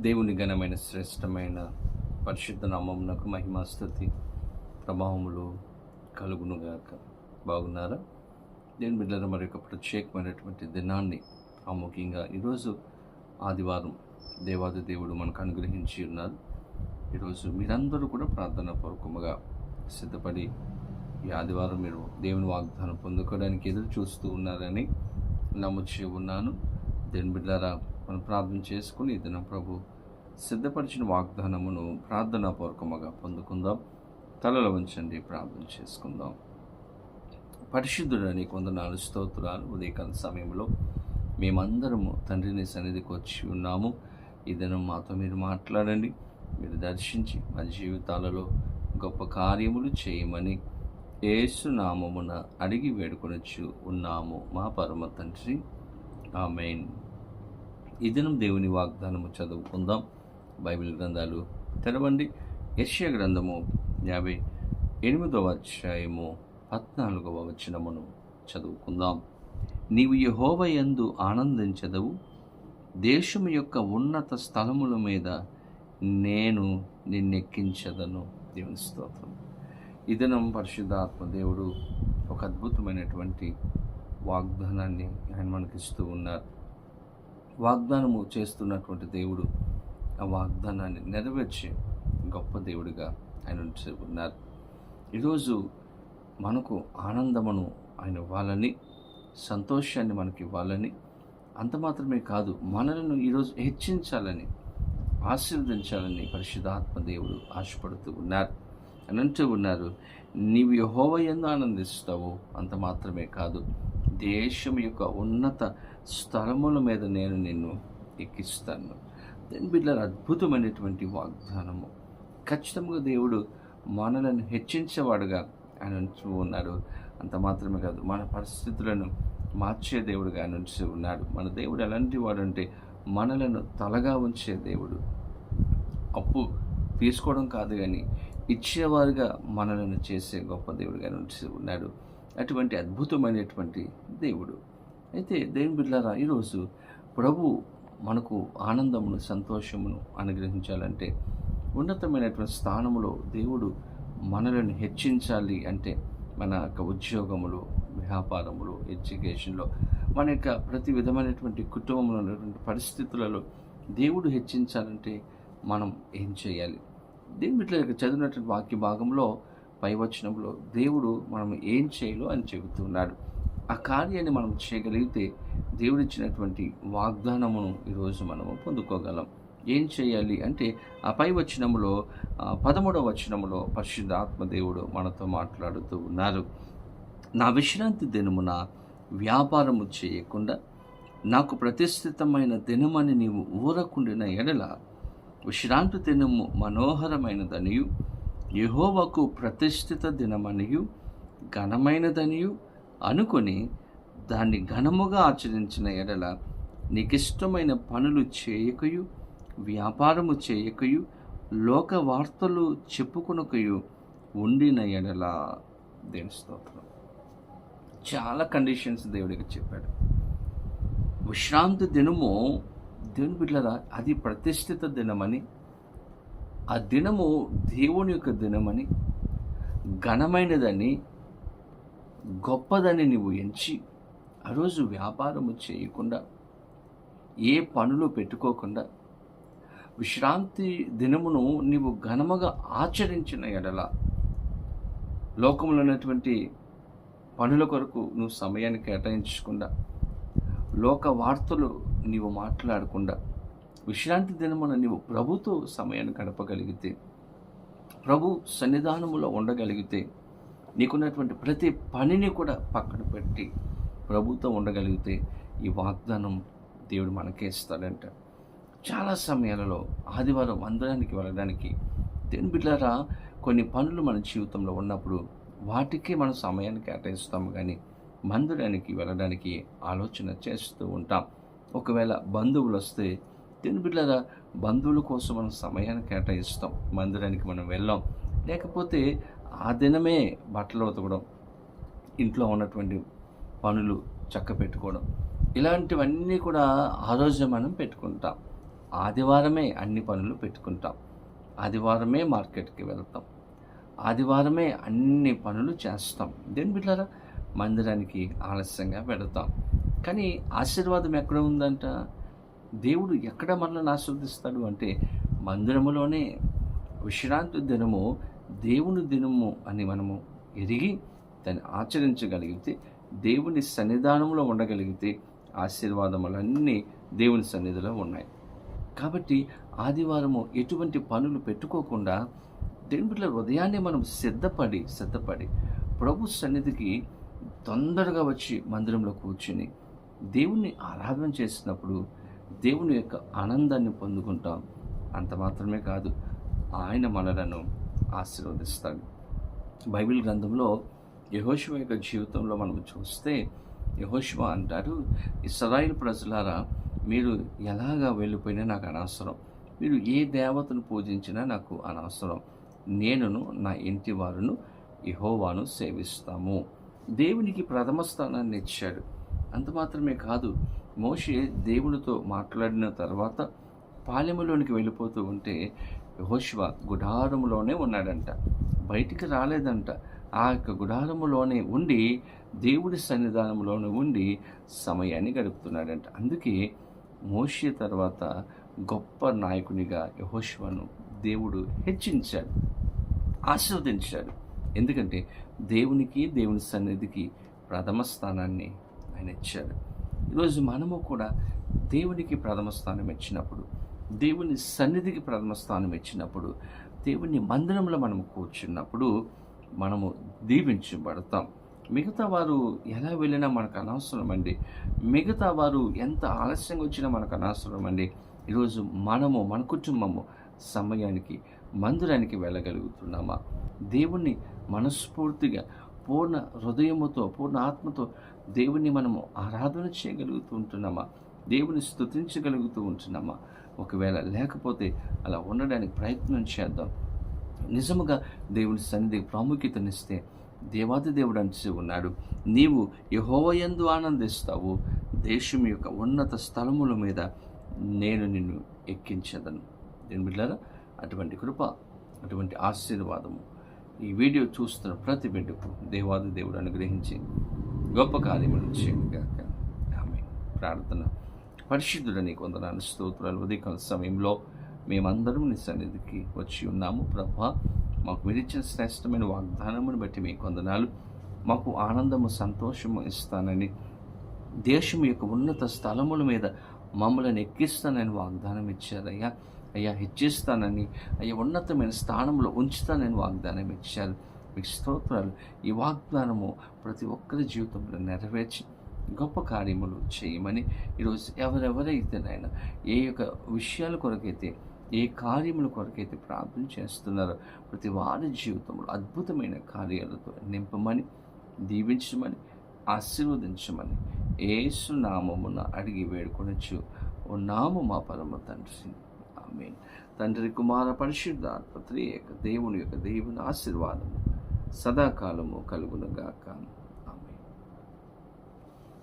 దేవుని ఘనమైన శ్రేష్టమైన పరిశుద్ధ నామమునకు మహిమాస్థుతి ప్రభావములు కలుగునుగాక. బాగున్నారా? నేను బిడ్డల మరి యొక్క ప్రత్యేకమైనటువంటి దినాన్ని ప్రాముఖ్యంగా ఈరోజు ఆదివారం దేవాది దేవుడు మనకు అనుగ్రహించి ఉన్నారు. ఈరోజు మీరందరూ కూడా ప్రార్థన పూర్వకముగా సిద్ధపడి ఈ ఆదివారం మీరు దేవుని వాగ్దానం పొందుకోవడానికి ఎదురు చూస్తూ ఉన్నారని నమ్ముచి ఉన్నాను. దేని బిడ్డారా మనం ప్రార్థన చేసుకుని ఇతను ప్రభు సిద్ధపరిచిన వాగ్దానమును ప్రార్థనా పూర్వకముగా పొందుకుందాం. తలలో ఉంచండి ప్రార్థన చేసుకుందాం. పరిశుద్ధుడని కొందనాలు స్తోత్రాలు ఉదయకాల సమయంలో మేమందరము తండ్రిని సన్నిధికి వచ్చి ఉన్నాము. ఈ దినం మాతో మీరు మాట్లాడండి. మీరు దర్శించి మా జీవితాలలో గొప్ప కార్యములు చేయమని ఏసునామమున అడిగి వేడుకొనొచ్చు ఉన్నాము మా పరమ తండ్రి. ఆమెన్. ఈ దినం దేవుని వాగ్దానము చదువుకుందాం. బైబిల్ గ్రంథాలు తెరవండి. యశ్య గ్రంథము యాభై ఎనిమిదవ అధ్యాయము పద్నాలుగవ వచనమును చదువుకుందాం. నీవు యహోవ ఎందు ఆనందించదవు. దేశము యొక్క ఉన్నత స్థలముల మీద నేను నిన్నెక్కించదను. దేవుని స్తోత్రం. ఈ దినం పరిశుద్ధాత్మ దేవుడు ఒక అద్భుతమైనటువంటి వాగ్దానాన్ని ఆయన మనకిస్తూ ఉన్నారు. వాగ్దానము చేస్తున్నటువంటి దేవుడు ఆ వాగ్దానాన్ని నెరవేర్చే గొప్ప దేవుడిగా ఆయన ఉన్నారు. ఈరోజు మనకు ఆనందమును ఆయన ఇవ్వాలని సంతోషాన్ని మనకి ఇవ్వాలని అంత మాత్రమే కాదు మనలను ఈరోజు హెచ్చించాలని ఆశీర్వదించాలని పరిశుద్ధాత్మ దేవుడు ఆశపడుతూ ఉన్నారు. అని అంటూ ఉన్నారు నీవు యహోవ ఎందు ఆనందిస్తావు అంత మాత్రమే కాదు దేశం యొక్క ఉన్నత స్థలముల మీద నేను నిన్ను ఎక్కిస్తాను. దాని బిడ్డల అద్భుతమైనటువంటి వాగ్దానము. ఖచ్చితంగా దేవుడు మనలను హెచ్చించేవాడుగా ఆయన ఉంచు ఉన్నాడు. అంత మాత్రమే కాదు మన పరిస్థితులను మార్చే దేవుడుగా ఆయన ఉంచి ఉన్నాడు. మన దేవుడు ఎలాంటి వాడు అంటే మనలను తలగా ఉంచే దేవుడు. అప్పు తీసుకోవడం కాదు కానీ ఇచ్చేవారుగా మనలను చేసే గొప్ప దేవుడుగా ఉంచి ఉన్నాడు. అటువంటి అద్భుతమైనటువంటి దేవుడు. అయితే దేవుని బిడ్డారా ఈరోజు ప్రభు మనకు ఆనందమును సంతోషమును అనుగ్రహించాలంటే ఉన్నతమైనటువంటి స్థానంలో దేవుడు మనలను హెచ్చించాలి అంటే మన యొక్క ఉద్యోగములు వ్యాపారములు ఎడ్యుకేషన్లో మన యొక్క ప్రతి విధమైనటువంటి కుటుంబంలో ఉన్నటువంటి పరిస్థితులలో దేవుడు హెచ్చించాలంటే మనం ఏం చేయాలి? దీని యొక్క చదివినటువంటి వాక్య భాగంలో పైవచనంలో దేవుడు మనం ఏం చేయాలో అని చెబుతున్నాడు. ఆ కార్యాన్ని మనం చేయగలిగితే దేవుడిచ్చినటువంటి వాగ్దానమును ఈరోజు మనము పొందుకోగలం. ఏం చేయాలి అంటే ఆ పై వచనములో పదమూడవ వచనములో పరిశుద్ధాత్మ దేవుడు మనతో మాట్లాడుతూ ఉన్నారు. నా విశ్రాంతి దినమున వ్యాపారము చేయకుండా నాకు ప్రతిష్ఠితమైన దినమని నీవు ఊరకుండిన ఎడల విశ్రాంతి దినము మనోహరమైనదనియు యహోవకు ప్రతిష్ఠిత దినమనియు ఘనమైనదనియు అనుకొని దాన్ని ఘనముగా ఆచరించిన ఎడల నీకిష్టమైన పనులు చేయకయు వ్యాపారము చేయకయు లోక వార్తలు చెప్పుకొనకయు ఉండిన ఎడల దేని స్తోత్రం. చాలా కండిషన్స్ దేవుడికి చెప్పాడు. విశ్రాంతి దినము దేవుని బిడ్డరా అది ప్రతిష్ఠిత దినమని ఆ దినము దేవుని యొక్క దినమని ఘనమైనదని గొప్పదని నువ్వు ఎంచి ఆ రోజు వ్యాపారము చేయకుండా ఏ పనులు పెట్టుకోకుండా విశ్రాంతి దినమును నీవు ఘనముగా ఆచరించిన ఎడల లోకంలో ఉన్నటువంటి పనుల కొరకు నువ్వు సమయాన్ని కేటాయించకుండా లోక వార్తలు నీవు మాట్లాడకుండా విశ్రాంతి దినమున నీవు ప్రభుతో సమయాన్ని గడపగలిగితే ప్రభు సన్నిధానములో ఉండగలిగితే నీకున్నటువంటి ప్రతి పనిని కూడా పక్కన పెట్టి ప్రభుత్వం ఉండగలిగితే ఈ వాగ్దానం దేవుడు మనకే ఇస్తాడంట. చాలా సమయాలలో ఆదివారం అందడానికి వెళ్ళడానికి దేని బిడ్డారా కొన్ని పనులు మన జీవితంలో ఉన్నప్పుడు వాటికే మనం సమయాన్ని కేటాయిస్తాము కానీ మందిరానికి వెళ్ళడానికి ఆలోచన చేస్తూ ఉంటాం. ఒకవేళ బంధువులు వస్తే దేని బిడ్డారా బంధువుల కోసం మనం సమయాన్ని కేటాయిస్తాం. మందిరానికి మనం వెళ్ళాం. లేకపోతే ఆ దినమే బట్టలు ఉతకడం ఇంట్లో ఉన్నటువంటి పనులు చక్క పెట్టుకోవడం ఇలాంటివన్నీ కూడా ఆ రోజు మనం పెట్టుకుంటాం. ఆదివారమే అన్ని పనులు పెట్టుకుంటాం. ఆదివారమే మార్కెట్కి వెళ్తాం. ఆదివారమే అన్ని పనులు చేస్తాం. దేని బిడ్డారా మందిరానికి ఆలస్యంగా వెళతాం. కానీ ఆశీర్వాదం ఎక్కడ ఉందంట? దేవుడు ఎక్కడ మనల్ని ఆస్వాదిస్తాడు అంటే మందిరములోనే. విశ్రాంతి దినము దేవుని దినము అని మనము ఎరిగి దాన్ని ఆచరించగలిగితే దేవుని సన్నిధానంలో ఉండగలిగితే ఆశీర్వాదములన్నీ దేవుని సన్నిధిలో ఉన్నాయి. కాబట్టి ఆదివారము ఎటువంటి పనులు పెట్టుకోకుండా దేవుని బిడ్డల ఉదయాన్నే మనం సిద్ధపడి సిద్ధపడి ప్రభు సన్నిధికి తొందరగా వచ్చి మందిరంలో కూర్చుని దేవుణ్ణి ఆరాధన చేసినప్పుడు దేవుని యొక్క ఆనందాన్ని పొందుకుంటాం. అంత మాత్రమే కాదు ఆయన మనలను ఆశీర్వదిస్తాడు. బైబిల్ గ్రంథంలో యహోశివ యొక్క జీవితంలో మనం చూస్తే యహోశివ అంటారు ఇస్రాయిల్ ప్రజలారా మీరు ఎలాగా వెళ్ళిపోయినా నాకు అనవసరం. మీరు ఏ దేవతను పూజించినా నాకు అనవసరం. నేనును నా ఇంటి వారును యహోవాను సేవిస్తాము. దేవునికి ప్రథమ స్థానాన్ని ఇచ్చాడు. అంత మాత్రమే కాదు మోషే దేవునితో మాట్లాడిన తర్వాత పాలెములోనికి వెళ్ళిపోతూ ఉంటే యహోశివ గుడారములోనే ఉన్నాడంట. బయటికి రాలేదంట. ఆ యొక్క గుడారములోనే ఉండి దేవుడి సన్నిధానంలోనే ఉండి సమయాన్ని గడుపుతున్నాడంట. అందుకే మోషే తర్వాత గొప్ప నాయకునిగా యహోశివను దేవుడు హెచ్చించాడు ఆశీర్వదించాడు. ఎందుకంటే దేవునికి దేవుని సన్నిధికి ప్రథమ స్థానాన్ని ఆయన ఇచ్చాడు. ఈరోజు మనము కూడా దేవునికి ప్రథమ స్థానం ఇచ్చినప్పుడు దేవుని సన్నిధికి ప్రథమ స్థానం ఇచ్చినప్పుడు దేవుని మందిరంలో మనం కూర్చున్నప్పుడు మనము దీవించబడతాం. మిగతా వారు ఎలా వెళ్ళినా మనకు అనవసరం అండి. మిగతా వారు ఎంత ఆలస్యంగా వచ్చినా మనకు అనవసరం అండి. ఈరోజు మనము మన కుటుంబము సమయానికి మందిరానికి వెళ్ళగలుగుతున్నామా? దేవుణ్ణి మనస్ఫూర్తిగా పూర్ణ హృదయముతో పూర్ణ ఆత్మతో దేవుణ్ణి మనము ఆరాధన చేయగలుగుతూ ఉంటున్నామా? దేవుని స్తుతించగలుగుతూ ఉంటున్నామా? ఒకవేళ లేకపోతే అలా ఉండడానికి ప్రయత్నం చేద్దాం. నిజముగా దేవుని సన్నిధికి ప్రాముఖ్యతనిస్తే దేవాది దేవుడు అంచి ఉన్నాడు. నీవు యహోవయందు ఆనందిస్తావు. దేశం యొక్క ఉన్నత స్థలముల మీద నేను నిన్ను ఎక్కించదను. దీని బిడ్డారా అటువంటి కృప అటువంటి ఆశీర్వాదము ఈ వీడియో చూస్తున్న ప్రతి బిడ్డకు దేవాది దేవుడు అనుగ్రహించి గొప్ప కార్యములు చేయగా ఆమె ప్రార్థన పరిశుద్ధుడని కొందనాన్ని స్తోత్రాలు ఉదయకాల సమయంలో మేమందరం నీ సన్నిధికి వచ్చి ఉన్నాము. ప్రభా మాకు విరిచిన శ్రేష్టమైన వాగ్దానమును బట్టి మీ కొందనాలు మాకు ఆనందము సంతోషము ఇస్తానని దేశం యొక్క ఉన్నత స్థలముల మీద మమ్మల్ని ఎక్కిస్తానని వాగ్దానం ఇచ్చారయ్యా. అయ్యా హెచ్చిస్తానని అయ్యా ఉన్నతమైన స్థానంలో ఉంచుతానని వాగ్దానం ఇచ్చారు. మీకు స్తోత్రాలు. ఈ వాగ్దానము ప్రతి ఒక్కరి జీవితంలో నెరవేర్చి గొప్ప కార్యములు చేయమని ఈరోజు ఎవరెవరైతే నాయన ఏ యొక్క విషయాల కొరకైతే ఏ కార్యముల కొరకైతే ప్రార్థన చేస్తున్నారో ప్రతి వారి జీవితంలో అద్భుతమైన కార్యాలతో నింపమని దీవించమని ఆశీర్వదించమని ఏసు నామమున అడిగి వేడుకొనొచ్చు. ఓ నాము మా పరమ తండ్రి. ఆమె తండ్రి కుమార పరిశుద్ధాత్మ యొక్క దేవుని యొక్క దేవుని ఆశీర్వాదము సదాకాలము కలుగునగాక.